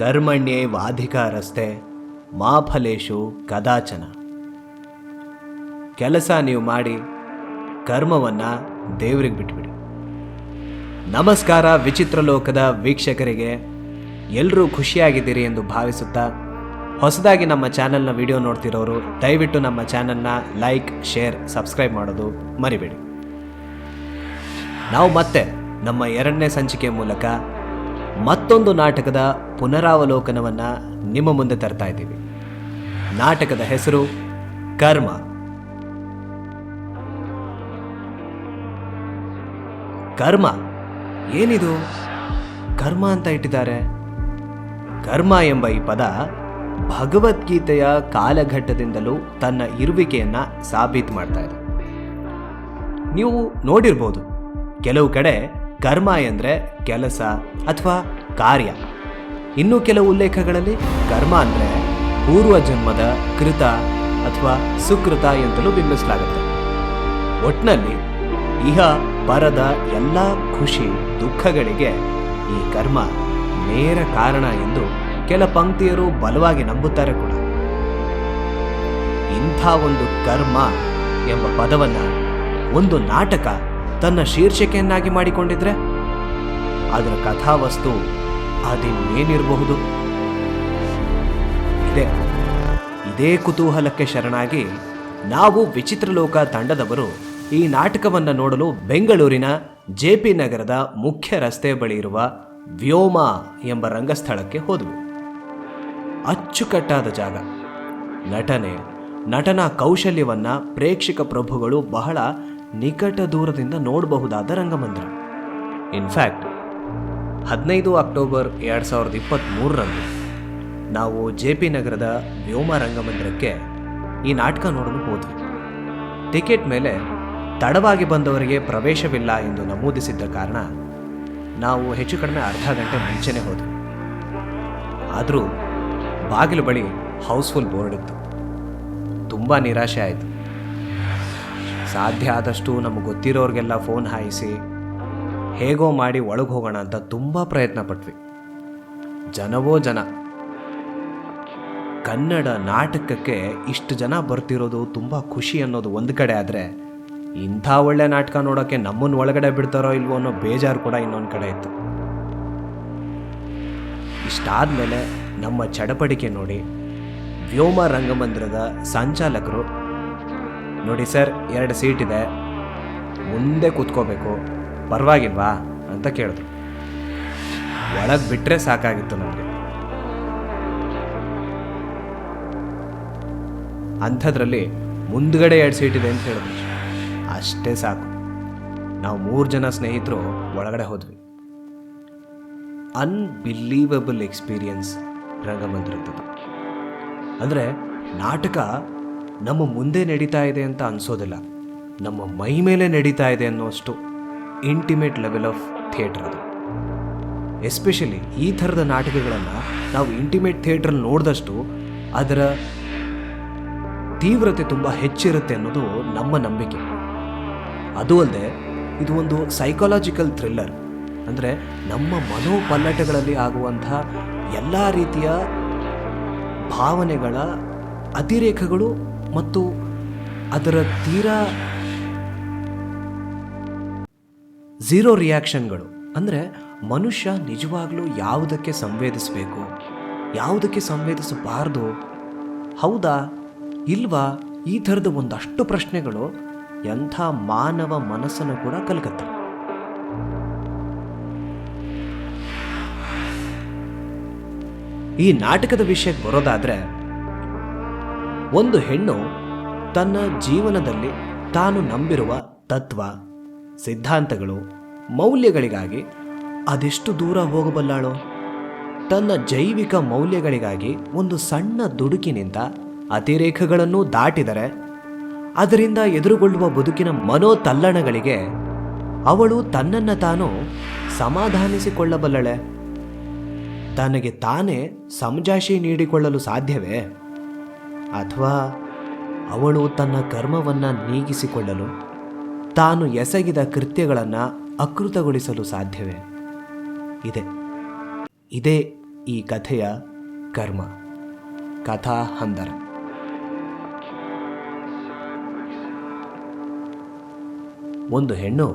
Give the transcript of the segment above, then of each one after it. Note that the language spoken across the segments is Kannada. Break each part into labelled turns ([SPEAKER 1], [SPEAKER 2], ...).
[SPEAKER 1] ಕರ್ಮಣ್ಯೇ ವಾಧಿಕಾರಸ್ತೆ ಮಾ ಫಲೇಶು ಕದಾಚನ. ಕೆಲಸ ನೀವು ಮಾಡಿ, ಕರ್ಮವನ್ನು ದೇವ್ರಿಗೆ ಬಿಟ್ಬಿಡಿ. ನಮಸ್ಕಾರ ವಿಚಿತ್ರ ಲೋಕದ ವೀಕ್ಷಕರಿಗೆ. ಎಲ್ಲರೂ ಖುಷಿಯಾಗಿದ್ದೀರಿ ಎಂದು ಭಾವಿಸುತ್ತಾ, ಹೊಸದಾಗಿ ನಮ್ಮ ಚಾನಲ್ನ ವಿಡಿಯೋ ನೋಡ್ತಿರೋರು, ದಯವಿಟ್ಟು ನಮ್ಮ ಚಾನಲ್ನ ಲೈಕ್, ಶೇರ್, ಸಬ್ಸ್ಕ್ರೈಬ್ ಮಾಡೋದು ಮರಿಬೇಡಿ. ನಾವು ಮತ್ತೆ ನಮ್ಮ ಎರಡನೇ ಸಂಚಿಕೆ ಮೂಲಕ ಮತ್ತೊಂದು ನಾಟಕದ ಪುನರಾವಲೋಕನವನ್ನು ನಿಮ್ಮ ಮುಂದೆ ತರ್ತಾ ಇದ್ದೀವಿ. ನಾಟಕದ ಹೆಸರು ಕರ್ಮ. ಕರ್ಮ? ಏನಿದು? ಕರ್ಮ ಅಂತ ಇಟ್ಟಿದ್ದಾರೆ. ಕರ್ಮ ಎಂಬ ಈ ಪದ ಭಗವದ್ಗೀತೆಯ ಕಾಲಘಟ್ಟದಿಂದಲೂ ತನ್ನ ಇರುವಿಕೆಯನ್ನ ಸಾಬೀತು ಮಾಡ್ತಾ ಇದೆ. ನೀವು ನೋಡಿರ್ಬೋದು, ಕೆಲವು ಕಡೆ ಕರ್ಮ ಎಂದರೆ ಕೆಲಸ ಅಥವಾ ಕಾರ್ಯ. ಇನ್ನೂ ಕೆಲವು ಉಲ್ಲೇಖಗಳಲ್ಲಿ ಕರ್ಮ ಅಂದರೆ ಪೂರ್ವ ಜನ್ಮದ ಕೃತ ಅಥವಾ ಸುಕೃತ ಎಂತಲೂ ಬಿಂಬಿಸಲಾಗುತ್ತೆ. ಒಟ್ಟಿನಲ್ಲಿ ಇಹ ಪರದ ಎಲ್ಲ ಖುಷಿ ದುಃಖಗಳಿಗೆ ಈ ಕರ್ಮ ನೇರ ಕಾರಣ ಎಂದು ಕೆಲ ಪಂಕ್ತಿಯರು ಬಲವಾಗಿ ನಂಬುತ್ತಾರೆ ಕೂಡ. ಇಂಥ ಒಂದು ಕರ್ಮ ಎಂಬ ಪದವನ್ನು ಒಂದು ನಾಟಕ ತನ್ನ ಶೀರ್ಷಿಕೆಯನ್ನಾಗಿ ಮಾಡಿಕೊಂಡಿದ್ರೆ ಅದರ ಕಥಾವಸ್ತು ಅದಿನ್ನೇನಿರಬಹುದು. ಇದೆ. ಇದೇ ಕುತೂಹಲಕ್ಕೆ ಶರಣಾಗಿ ನಾವು ವಿಚಿತ್ರಲೋಕ ತಂಡದವರು ಈ ನಾಟಕವನ್ನು ನೋಡಲು ಬೆಂಗಳೂರಿನ ಜೆ ಪಿ ನಗರದ ಮುಖ್ಯ ರಸ್ತೆ ಬಳಿ ಇರುವ ವ್ಯೋಮ ಎಂಬ ರಂಗಸ್ಥಳಕ್ಕೆ ಹೋದವು. ಅಚ್ಚುಕಟ್ಟಾದ ಜಾಗ. ನಟನೆ, ನಟನಾ ಕೌಶಲ್ಯವನ್ನ ಪ್ರೇಕ್ಷಕ ಪ್ರಭುಗಳು ಬಹಳ ನಿಕಟ ದೂರದಿಂದ ನೋಡಬಹುದಾದ ರಂಗಮಂದಿರ. ಇನ್ಫ್ಯಾಕ್ಟ್ ಹದಿನೈದು ಅಕ್ಟೋಬರ್ ಎರಡು ಸಾವಿರದ ಇಪ್ಪತ್ತ್ಮೂರರಂದು ನಾವು ಜೆ ಪಿ ನಗರದ ವ್ಯೋಮ ರಂಗಮಂದಿರಕ್ಕೆ ಈ ನಾಟಕ ನೋಡಲು ಹೋದ್ವಿ. ಟಿಕೆಟ್ ಮೇಲೆ ತಡವಾಗಿ ಬಂದವರಿಗೆ ಪ್ರವೇಶವಿಲ್ಲ ಎಂದು ನಮೂದಿಸಿದ್ದ ಕಾರಣ ನಾವು ಹೆಚ್ಚು ಕಡಿಮೆ ಅರ್ಧ ಗಂಟೆ ಮುಂಚೆನೇ ಹೋದ್ವಿ. ಆದರೂ ಬಾಗಿಲು ಬಳಿ ಹೌಸ್ಫುಲ್ ಬೋರ್ಡ್ ಇತ್ತು. ತುಂಬ ನಿರಾಶೆ ಆಯಿತು. ಸಾಧ್ಯ ಆದಷ್ಟು ನಮಗೆ ಗೊತ್ತಿರೋರಿಗೆಲ್ಲ ಫೋನ್ ಹಾಯಿಸಿ, ಹೇಗೋ ಮಾಡಿ ಒಳಗೆ ಹೋಗೋಣ ಅಂತ ತುಂಬ ಪ್ರಯತ್ನ ಪಟ್ವಿ. ಜನವೋ ಜನ. ಕನ್ನಡ ನಾಟಕಕ್ಕೆ ಇಷ್ಟು ಜನ ಬರ್ತಿರೋದು ತುಂಬ ಖುಷಿ ಅನ್ನೋದು ಒಂದು ಕಡೆ ಆದರೆ, ಇಂಥ ಒಳ್ಳೆ ನಾಟಕ ನೋಡೋಕ್ಕೆ ನಮ್ಮನ್ನು ಒಳಗಡೆ ಬಿಡ್ತಾರೋ ಇಲ್ವೋ ಅನ್ನೋ ಬೇಜಾರು ಕೂಡ ಇನ್ನೊಂದು ಕಡೆ ಇತ್ತು. ಇಷ್ಟಾದಮೇಲೆ ನಮ್ಮ ಚಡಪಡಿಕೆ ನೋಡಿ ವ್ಯೋಮ ರಂಗಮಂದಿರದ ಸಂಚಾಲಕರು ನೋಡಿ ಸರ್, ಎರಡು ಸೀಟ್ ಇದೆ. ಮುಂದೆ ಕೂತ್ಕೋಬೇಕು. ಪರವಾಗಿಲ್ವಾ? ಅಂತ ಕೇಳಿದ್ರು. ಒಳಗೆ ಬಿಟ್ಟರೆ ಸಾಕಾಗಿತ್ತು ನನಗೆ ಅಂಥದ್ರಲ್ಲಿ ಮುಂದ್ಗಡೆ ಎರಡು ಸೀಟ್ ಇದೆ ಅಂತ ಹೇಳಿದ್ರು. ಅಷ್ಟೇ ಸಾಕು. ನಾವು ಮೂರು ಜನ ಸ್ನೇಹಿತರು ಒಳಗಡೆ ಹೋದ್ವಿ. ಅನ್ಬಿಲೀವಬಲ್ ಎಕ್ಸ್ಪೀರಿಯನ್ಸ್ ರಂಗಮಂದಿರದ್ದು ಅಂದರೆ ನಾಟಕ ನಮ್ಮ ಮುಂದೆ ನಡೀತಾ ಇದೆ ಅಂತ ಅನಿಸೋದಿಲ್ಲ. ನಮ್ಮ ಮೈ ಮೇಲೆ ನಡೀತಾ ಇದೆ ಅನ್ನೋಷ್ಟು ಇಂಟಿಮೇಟ್ ಲೆವೆಲ್ ಆಫ್ ಥಿಯೇಟರ್ ಅದು. ಎಸ್ಪೆಷಲಿ ಈ ಥರದ ನಾಟಕಗಳನ್ನು ನಾವು ಇಂಟಿಮೇಟ್ ಥಿಯೇಟ್ರಲ್ಲಿ ನೋಡಿದಷ್ಟು ಅದರ ತೀವ್ರತೆ ತುಂಬ ಹೆಚ್ಚಿರುತ್ತೆ ಅನ್ನೋದು ನಮ್ಮ ನಂಬಿಕೆ. ಅದು ಅಲ್ಲದೆ ಇದು ಒಂದು ಸೈಕಾಲಜಿಕಲ್ ಥ್ರಿಲ್ಲರ್ ಅಂದರೆ ನಮ್ಮ ಮನೋಪಲ್ಲಟಗಳಲ್ಲಿ ಆಗುವಂಥ ಎಲ್ಲ ರೀತಿಯ ಭಾವನೆಗಳ ಅತಿರೇಕಗಳು ಮತ್ತು ಅದರ ತೀರಾ ಝೀರೋ ರಿಯಾಕ್ಷನ್ಗಳು. ಅಂದರೆ ಮನುಷ್ಯ ನಿಜವಾಗ್ಲೂ ಯಾವುದಕ್ಕೆ ಸಂವೇದಿಸಬೇಕು, ಯಾವುದಕ್ಕೆ ಸಂವೇದಿಸಬಾರ್ದು, ಹೌದಾ, ಇಲ್ವಾ, ಈ ಥರದ ಒಂದಷ್ಟು ಪ್ರಶ್ನೆಗಳು ಎಂಥ ಮಾನವ ಮನಸ್ಸನ್ನು ಕೂಡ ಕಲ್ಕತ್ತೆ. ಈ ನಾಟಕದ ವಿಷಯಕ್ಕೆ ಬರೋದಾದ್ರೆ ಒಂದು ಹೆಣ್ಣು ತನ್ನ ಜೀವನದಲ್ಲಿ ತಾನು ನಂಬಿರುವ ತತ್ವ, ಸಿದ್ಧಾಂತಗಳು, ಮೌಲ್ಯಗಳಿಗಾಗಿ ಅದೆಷ್ಟು ದೂರ ಹೋಗಬಲ್ಲಾಳು? ತನ್ನ ಜೈವಿಕ ಮೌಲ್ಯಗಳಿಗಾಗಿ ಒಂದು ಸಣ್ಣ ದುಡುಕಿನಿಂದ ಅತಿರೇಕಗಳನ್ನು ದಾಟಿದರೆ ಅದರಿಂದ ಎದುರುಗೊಳ್ಳುವ ಬದುಕಿನ ಮನೋತಲ್ಲಣಗಳಿಗೆ ಅವಳು ತನ್ನನ್ನು ತಾನು ಸಮಾಧಾನಿಸಿಕೊಳ್ಳಬಲ್ಲಳೆ. ತನಗೆ ತಾನೇ ಸಮಜಾಶಿ ನೀಡಿಕೊಳ್ಳಲು ಸಾಧ್ಯವೇ? ಅಥವಾ ಅವಳು ತನ್ನ ಕರ್ಮವನ್ನು ನೀಗಿಸಿಕೊಳ್ಳಲು ತಾನು ಎಸಗಿದ ಕೃತ್ಯಗಳನ್ನು ಅಕೃತಗೊಳಿಸಲು ಸಾಧ್ಯವೇ? ಇದೆ. ಇದೇ ಈ ಕಥೆಯ ಕರ್ಮ. ಕಥಾ ಹಂದರ. ಒಂದು ಹೆಣ್ಣು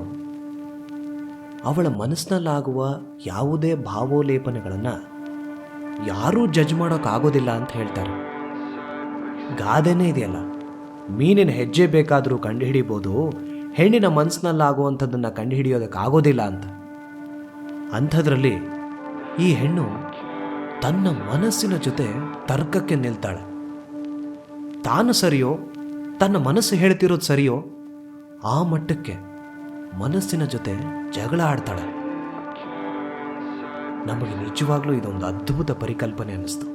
[SPEAKER 1] ಅವಳ ಮನಸ್ಸಿನಲ್ಲಾಗುವ ಯಾವುದೇ ಭಾವೋಲೇಪನೆಗಳನ್ನು ಯಾರೂ ಜಜ್ ಮಾಡೋಕ್ಕಾಗೋದಿಲ್ಲ ಅಂತ ಹೇಳ್ತಾರೆ. ಗಾದೆನೇ ಇದೆಯಲ್ಲ? ಮೀನಿನ ಹೆಜ್ಜೆ ಬೇಕಾದರೂ ಕಂಡುಹಿಡಿಬೋದು, ಹೆಣ್ಣಿನ ಮನಸ್ಸಿನಲ್ಲಾಗುವಂಥದ್ದನ್ನು ಕಂಡುಹಿಡಿಯೋದಕ್ಕಾಗೋದಿಲ್ಲ ಅಂತ. ಅಂಥದ್ರಲ್ಲಿ ಈ ಹೆಣ್ಣು ತನ್ನ ಮನಸ್ಸಿನ ಜೊತೆ ತರ್ಕಕ್ಕೆ ನಿಲ್ತಾಳೆ. ತಾನು ಸರಿಯೋ, ತನ್ನ ಮನಸ್ಸು ಹೇಳ್ತಿರೋದು ಸರಿಯೋ, ಆ ಮಟ್ಟಕ್ಕೆ ಮನಸ್ಸಿನ ಜೊತೆ ಜಗಳ ಆಡ್ತಾಳೆ ನಮಗೆ ನಿಜವಾಗ್ಲೂ ಇದೊಂದು ಅದ್ಭುತ ಪರಿಕಲ್ಪನೆ ಅನ್ನಿಸ್ತು.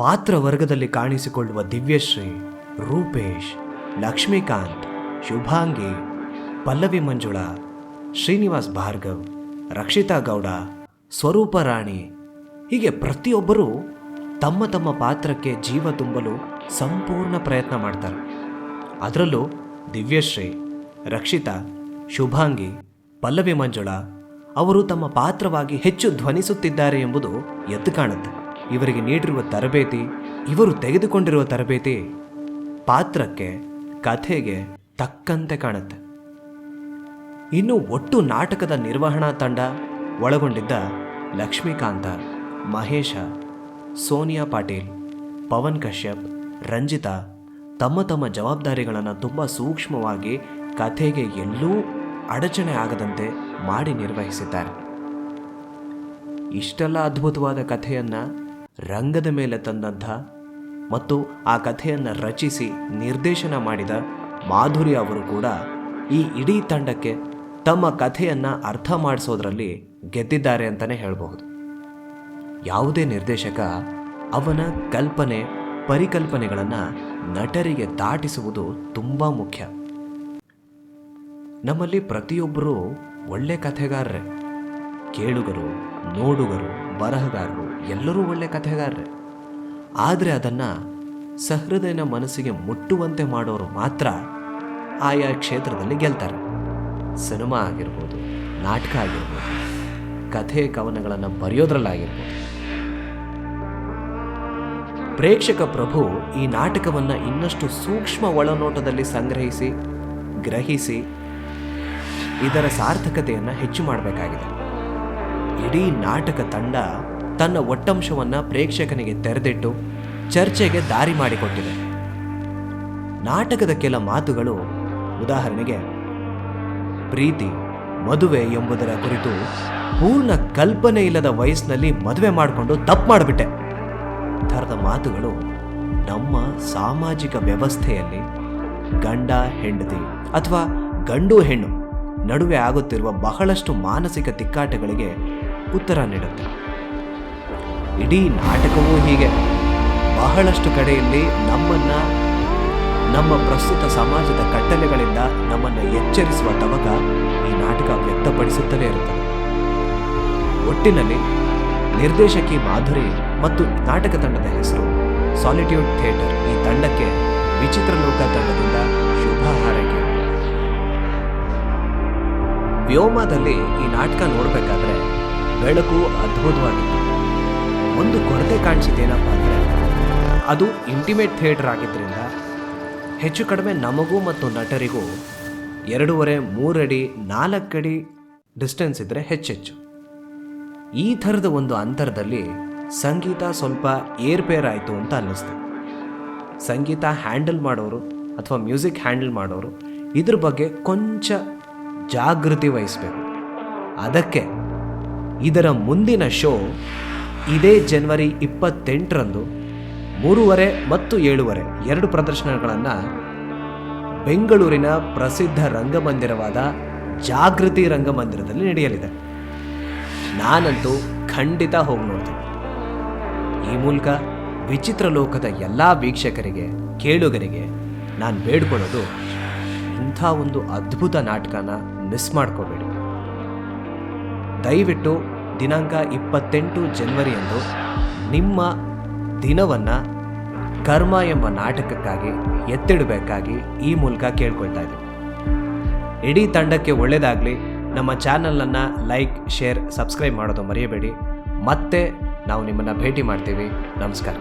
[SPEAKER 1] ಪಾತ್ರ ವರ್ಗದಲ್ಲಿ ಕಾಣಿಸಿಕೊಳ್ಳುವ ದಿವ್ಯಶ್ರೀ ರೂಪೇಶ್, ಲಕ್ಷ್ಮೀಕಾಂತ್, ಶುಭಾಂಗಿ, ಪಲ್ಲವಿ ಮಂಜುಳಾ, ಶ್ರೀನಿವಾಸ್ ಭಾರ್ಗವ್, ರಕ್ಷಿತಾ ಗೌಡ, ಸ್ವರೂಪ ರಾಣಿ. ಹೀಗೆ ಪ್ರತಿಯೊಬ್ಬರೂ ತಮ್ಮ ತಮ್ಮ ಪಾತ್ರಕ್ಕೆ ಜೀವ ತುಂಬಲು ಸಂಪೂರ್ಣ ಪ್ರಯತ್ನ ಮಾಡ್ತಾರೆ. ಅದರಲ್ಲೂ ದಿವ್ಯಶ್ರೀ, ರಕ್ಷಿತಾ, ಶುಭಾಂಗಿ, ಪಲ್ಲವಿ ಮಂಜುಳಾ ಅವರು ತಮ್ಮ ಪಾತ್ರವಾಗಿ ಹೆಚ್ಚು ಧ್ವನಿಸುತ್ತಿದ್ದಾರೆ ಎಂಬುದು ಎದ್ದು ಕಾಣುತ್ತೆ. ಇವರಿಗೆ ನೀಡಿರುವ ತರಬೇತಿ, ಇವರು ತೆಗೆದುಕೊಂಡಿರುವ ತರಬೇತಿ ಪಾತ್ರಕ್ಕೆ, ಕಥೆಗೆ ತಕ್ಕಂತೆ ಕಾಣುತ್ತೆ. ಇನ್ನು ಒಟ್ಟು ನಾಟಕದ ನಿರ್ವಹಣಾ ತಂಡ ಒಳಗೊಂಡಿದ್ದ ಲಕ್ಷ್ಮೀಕಾಂತ, ಮಹೇಶ, ಸೋನಿಯಾ ಪಾಟೀಲ್, ಪವನ್ ಕಶ್ಯಪ್, ರಂಜಿತಾ ತಮ್ಮ ತಮ್ಮ ಜವಾಬ್ದಾರಿಗಳನ್ನು ತುಂಬ ಸೂಕ್ಷ್ಮವಾಗಿ ಕಥೆಗೆ ಎಲ್ಲೂ ಅಡಚಣೆ ಆಗದಂತೆ ಮಾಡಿ ನಿರ್ವಹಿಸಿದ್ದಾರೆ. ಇಷ್ಟೆಲ್ಲ ಅದ್ಭುತವಾದ ಕಥೆಯನ್ನು ರಂಗದ ಮೇಲೆ ತಂದಂಥ ಮತ್ತು ಆ ಕಥೆಯನ್ನು ರಚಿಸಿ ನಿರ್ದೇಶನ ಮಾಡಿದ ಮಾಧುರಿ ಅವರು ಕೂಡ ಈ ಇಡೀ ತಂಡಕ್ಕೆ ತಮ್ಮ ಕಥೆಯನ್ನು ಅರ್ಥ ಮಾಡಿಸೋದ್ರಲ್ಲಿ ಗೆದ್ದಿದ್ದಾರೆ ಅಂತಲೇ ಹೇಳಬಹುದು. ಯಾವುದೇ ನಿರ್ದೇಶಕ ಅವನ ಕಲ್ಪನೆ, ಪರಿಕಲ್ಪನೆಗಳನ್ನು ನಟರಿಗೆ ದಾಟಿಸುವುದು ತುಂಬ ಮುಖ್ಯ. ನಮ್ಮಲ್ಲಿ ಪ್ರತಿಯೊಬ್ಬರೂ ಒಳ್ಳೆ ಕಥೆಗಾರರೇ. ಕೇಳುಗರು, ನೋಡುಗರು, ಬರಹಗಾರರು ಎಲ್ಲರೂ ಒಳ್ಳೆ ಕಥೆಗಾರರೇ. ಆದರೆ ಅದನ್ನು ಸಹೃದಯನ ಮನಸ್ಸಿಗೆ ಮುಟ್ಟುವಂತೆ ಮಾಡೋರು ಮಾತ್ರ ಆಯಾ ಕ್ಷೇತ್ರದಲ್ಲಿ ಗೆಲ್ತಾರೆ. ಸಿನಿಮಾ ಆಗಿರ್ಬೋದು, ನಾಟಕ ಆಗಿರ್ಬೋದು, ಕಥೆ ಕವನಗಳನ್ನು ಬರೆಯೋದ್ರಲ್ಲಾಗಿರ್ಬೋದು. ಪ್ರೇಕ್ಷಕ ಪ್ರಭು ಈ ನಾಟಕವನ್ನು ಇನ್ನಷ್ಟು ಸೂಕ್ಷ್ಮ ಒಳನೋಟದಲ್ಲಿ ಸಂಗ್ರಹಿಸಿ, ಗ್ರಹಿಸಿ ಇದರ ಸಾರ್ಥಕತೆಯನ್ನು ಹೆಚ್ಚು ಮಾಡಬೇಕಾಗಿದೆ. ಇಡೀ ನಾಟಕ ತಂಡ ತನ್ನ ಒಟ್ಟಂಶವನ್ನು ಪ್ರೇಕ್ಷಕನಿಗೆ ತೆರೆದಿಟ್ಟು ಚರ್ಚೆಗೆ ದಾರಿ ಮಾಡಿಕೊಟ್ಟಿದೆ. ನಾಟಕದ ಕೆಲ ಮಾತುಗಳು, ಉದಾಹರಣೆಗೆ, ಪ್ರೀತಿ, ಮದುವೆ ಎಂಬುದರ ಕುರಿತು ಪೂರ್ಣ ಕಲ್ಪನೆ ಇಲ್ಲದ ವಯಸ್ಸಿನಲ್ಲಿ ಮದುವೆ ಮಾಡಿಕೊಂಡು ತಪ್ಪು ಮಾಡಿಬಿಟ್ಟೆ. ಥರದ ಮಾತುಗಳು, ನಮ್ಮ ಸಾಮಾಜಿಕ ವ್ಯವಸ್ಥೆಯಲ್ಲಿ ಗಂಡ, ಹೆಂಡತಿ ಅಥವಾ ಗಂಡು, ಹೆಣ್ಣು ನಡುವೆ ಆಗುತ್ತಿರುವ ಬಹಳಷ್ಟು ಮಾನಸಿಕ ತಿಕ್ಕಾಟಗಳಿಗೆ ಉತ್ತರ ನೀಡುತ್ತೆ. ಇಡೀ ನಾಟಕವೂ ಹೀಗೆ. ಬಹಳಷ್ಟು ಕಡೆಯಲ್ಲಿ ನಮ್ಮನ್ನು, ನಮ್ಮ ಪ್ರಸ್ತುತ ಸಮಾಜದ ಕಟ್ಟಲೆಗಳಿಂದ ನಮ್ಮನ್ನು ಎಚ್ಚರಿಸುವ ತವಕ ಈ ನಾಟಕ ವ್ಯಕ್ತಪಡಿಸುತ್ತಲೇ ಇರುತ್ತದೆ. ಒಟ್ಟಿನಲ್ಲಿ ನಿರ್ದೇಶಕಿ ಮಾಧುರಿ ಮತ್ತು ನಾಟಕ ತಂಡದ ಹೆಸರು ಸಾಲಿಟ್ಯೂಡ್ ಥಿಯೇಟರ್ ಈ ತಂಡಕ್ಕೆ ವಿಚಿತ್ರ ಲೋಕ ತಂಡದಿಂದ ಶುಭ ಹಾರೈಕೆ. ವ್ಯೋಮದಲ್ಲಿ ಈ ನಾಟಕ ನೋಡಬೇಕಾದ್ರೆ ಬೆಳಕು ಅದ್ಭುತವಾಗಿತ್ತು. ಒಂದು ಕೊರತೆ ಕಾಣಿಸಿದ್ದೇನಪ್ಪ ಅಂದರೆ, ಅದು ಇಂಟಿಮೇಟ್ ಥಿಯೇಟರ್ ಆಗಿದ್ದರಿಂದ ಹೆಚ್ಚು ಕಡಿಮೆ ನಮಗೂ ಮತ್ತು ನಟರಿಗೂ ಎರಡೂವರೆ, ಮೂರಡಿ, ನಾಲ್ಕಡಿ ಡಿಸ್ಟೆನ್ಸ್ ಇದ್ದರೆ ಹೆಚ್ಚೆಚ್ಚು. ಈ ಥರದ ಒಂದು ಅಂತರದಲ್ಲಿ ಸಂಗೀತ ಸ್ವಲ್ಪ ಏರ್ಪೇರ್ ಆಯಿತು ಅಂತ ಅನ್ನಿಸ್ತು. ಸಂಗೀತ ಹ್ಯಾಂಡಲ್ ಮಾಡೋರು ಅಥವಾ ಮ್ಯೂಸಿಕ್ ಹ್ಯಾಂಡಲ್ ಮಾಡೋರು ಇದ್ರ ಬಗ್ಗೆ ಕೊಂಚ ಜಾಗೃತಿ ವಹಿಸಬೇಕು. ಅದಕ್ಕೆ ಇದರ ಮುಂದಿನ ಶೋ ಇದೇ ಜನವರಿ ಇಪ್ಪತ್ತೆಂಟರಂದು ಮೂರುವರೆ ಮತ್ತು ಏಳುವರೆ ಎರಡು ಪ್ರದರ್ಶನಗಳನ್ನು ಬೆಂಗಳೂರಿನ ಪ್ರಸಿದ್ಧ ರಂಗಮಂದಿರವಾದ ಜಾಗೃತಿ ರಂಗಮಂದಿರದಲ್ಲಿ ನಡೆಯಲಿದೆ. ನಾನಂತೂ ಖಂಡಿತ ಹೋಗಿ ನೋಡ್ತೀನಿ. ಈ ಮೂಲಕ ವಿಚಿತ್ರ ಲೋಕದ ಎಲ್ಲ ವೀಕ್ಷಕರಿಗೆ, ಕೇಳುಗರಿಗೆ ನಾನು ಬೇಡ್ಕೊಳ್ಳೋದು ಇಂಥ ಒಂದು ಅದ್ಭುತ ನಾಟಕನ ಮಿಸ್ ಮಾಡ್ಕೋಬೇಡಿ. ದಯವಿಟ್ಟು ದಿನಾಂಕ ಇಪ್ಪತ್ತೆಂಟು ಜನ್ವರಿಯಂದು ನಿಮ್ಮ ದಿನವನ್ನು ಕರ್ಮ ಎಂಬ ನಾಟಕಕ್ಕಾಗಿ ಎತ್ತಿಡಬೇಕಾಗಿ ಈ ಮೂಲಕ ಕೇಳ್ಕೊಳ್ತಾ ಇದ್ದೀನಿ. ಇಡೀ ತಂಡಕ್ಕೆ ಒಳ್ಳೆಯದಾಗಲಿ ನಮ್ಮ ಚಾನಲನ್ನು ಲೈಕ್, ಶೇರ್, ಸಬ್ಸ್ಕ್ರೈಬ್ ಮಾಡೋದು ಮರೆಯಬೇಡಿ. ಮತ್ತೆ ನಾವು ನಿಮ್ಮನ್ನು ಭೇಟಿ ಮಾಡ್ತೀವಿ. ನಮಸ್ಕಾರ.